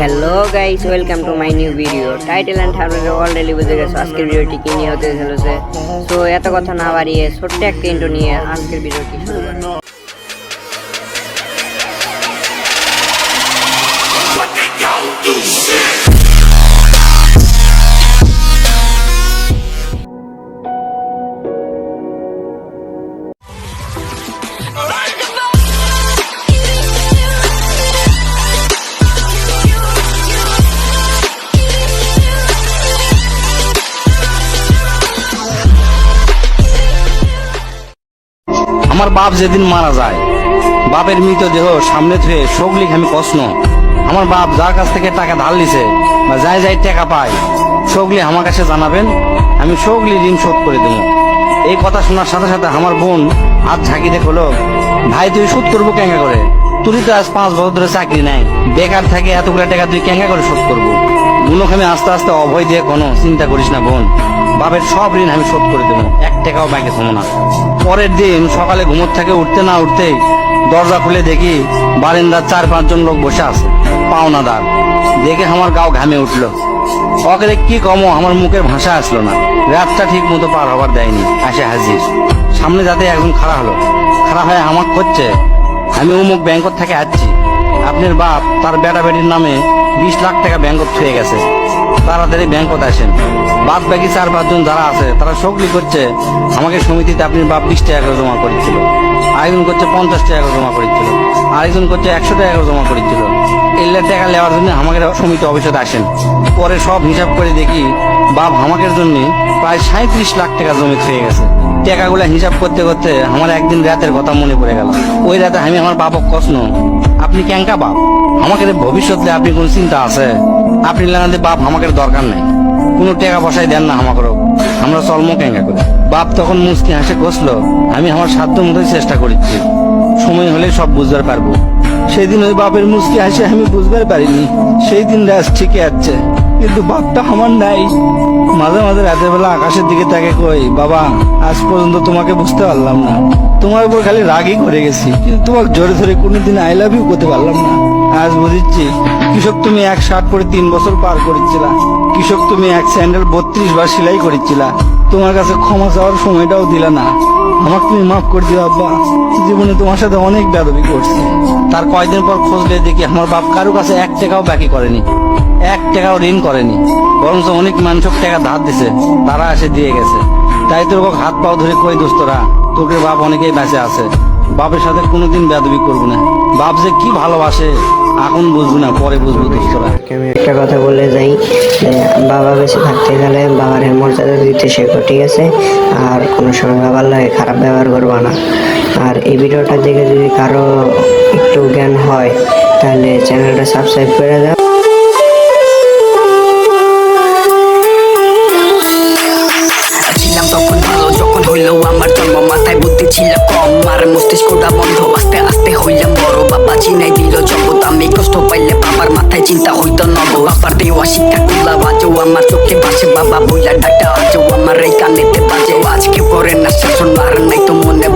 Hello guys welcome to my new video title and thumbnail already বুঝে গেছো আজকের ভিডিওটি কি নিয়ে হতে চলেছে? তো এত কথা না বাড়িয়ে ছোট্ট একটা ইন্টো নিয়ে আজকের ভিডিওটি শুরু আমার বাপ যেদিন মারা যায়, বাপের মৃতদেহ সামনে ধুয়ে সগলিক আমি কষ্ণ আমার বাপ যার কাছ থেকে টাকা ধার লিছে বা যাই যাই টাকা পায় সগলি আমার কাছে জানাবেন, আমি সগলি ঋণ শোধ করে দেবো। এই কথা শোনার সাথে সাথে আমার বোন হাত ঝাঁকি দেখল ভাই, তুই শোধ করব কেঙ্গা করে? তুই তো আজ পাঁচ বছর ধরে চাকরি নাই, বেকার থাকে এতগুলো টাকা তুই কেঙ্গা করে শোধ করব? গুলোকে আমি আস্তে আস্তে অভয় দিয়ে কোনো চিন্তা করিস না বোন। বাপের সব ঋণ আমি শোধ করে দেবো। এক টাকাও ব্যাংকে থমো না। পরের দিন সকালে ঘুমোর থেকে উঠতে না উঠতেই দরজা খুলে দেখি বারিন্দার চার পাঁচজন লোক বসে আছে। পাওনাদার। দেখে আমার গাও ঘামে উঠল। অকেরে কি কমো, আমার মুখের ভাষা আসলো না। রাতটা ঠিক মতো পার হবার দেয়নি, আসে হাজির। সামনে যাতে একজন খাড়া হলো। খাড়া হয়ে আমার করছে আমি অমুক ব্যাংকত থেকে আসছি। আপনার বাপ তার বেটা বেটির নামে বিশ লাখ টাকা ব্যাংকত থুয়ে গেছে। তাড়াতাড়ি ব্যাংকত আসেন। বাদ বাকি চার পাঁচজন যারা আছে, তারা সকলি করছে, আমাকে সমিতিতে আপনার বাপ বিশ টাকা করে জমা করেছিল। আরেকজন করছে পঞ্চাশ টাকা করে জমা করেছিল। আরেকজন করছে একশো টাকা করে জমা করেছিল। এলে টাকা নেওয়ার জন্য আমাকে সমিতি অফিসে আসেন। পরে সব হিসাব করে দেখি, বাপ আমাকের জন্য প্রায় সাঁত্রিশ লাখ টাকা জমি থয়ে গেছে। টাকাগুলা হিসাব করতে করতে আমার একদিন রাতের কথা মনে পড়ে গেল। ওই রাতে আমি আমার বাপক কষ্ণ আপনি ক্যাঙ্কা বাপ? আমাকে ভবিষ্যতে আপনি কোন চিন্তা আছে? আপনি লাগাতে বাপ আমাকে দরকার নাই। কোনো টাকা পয়সাই দেন না আমাকে আমরা চলমো ক্যাঙ্কা করে। বাপ তখন মুসকি হাসে কষলো আমি আমার সাধ্য মতোই চেষ্টা করেছি সময় হলে সব বুঝতে পারব। সেদিন ওই বাপের মুসকি হাসে আমি বুঝতে পারিনি। সেই দিন রাজ ঠিকই আছে কিন্তু বাপটা আমার নাই। মাঝে মাঝে রাতের বেলা আকাশের দিকে তাকে কই, বাবা, আজ পর্যন্ত তোমাকে বুঝতে পারলাম না। তোমার উপর খালি রাগই করে গেছি। কিন্তু তোমাকে জোরে ধরে কোনোদিন আই লাভ ইউ করতে পারলাম না। আজ বুঝিচ্ছি, কৃষক তুমি এক শার্ট পরে তিন বছর পার করেছিলা। কৃষক তুমি এক স্যান্ডেল বত্রিশ বার সেলাই করেছিলা। তোমার কাছে ক্ষমা চাওয়ার সময়টাও দিলা না। আমাকে তুমি মাফ করে দিও, আব্বা। জীবনে তোমার সাথে অনেক বেদবি করছি। তার কয়দিন পর খোঁজলে দেখি আমার বাপ কারও কাছে এক টাকাও বাকি করেনি। এক টাকাও ঋণ করেনি। বরঞ্চ অনেক মানুষক টাকা ধার দিছে, তারা এসে দিয়ে গেছে। তাই তোর হাত পাও ধরে কই দোস্তরা, তোকে বাপ অনেকেই বেঁচে আছে। বাপের সাথে কোনোদিন বেদবি করব না। বাপ যে কি ভালোবাসে, এখন বুঝব না, পরে বুঝব দোস্তরা। একটা কথা বলে যাই বাবা বেঁচে থাকতে গেলে বাবার মর্যাদা দিতে শেখো, ঠিক আছে? আর কোনো সময় বাবার লাগে খারাপ ব্যবহার করব না। আর এই ভিডিওটা দেখে যদি কারও একটু জ্ঞান হয়, তাহলে চ্যানেলটা সাবস্ক্রাইব করে দাও। আমার জন্ম মাথায় বুদ্ধি ছিল কম। আর মস্তিষ্কটা বন্ধ, আস্তে আস্তে হইলাম বড়। বাবা চিনাই দিল জগৎ, আমি কষ্ট পাইলে বাবার মাথায় চিন্তা হইতো নব। বাবার দেওয়া শিক্ষা কুলা বাজো আমার চোখে বাসে বাবা বইলা ডাটা আজও আমার এই কানেতে বাজে আজকে পরে না শাসন, আর নাই তো মনে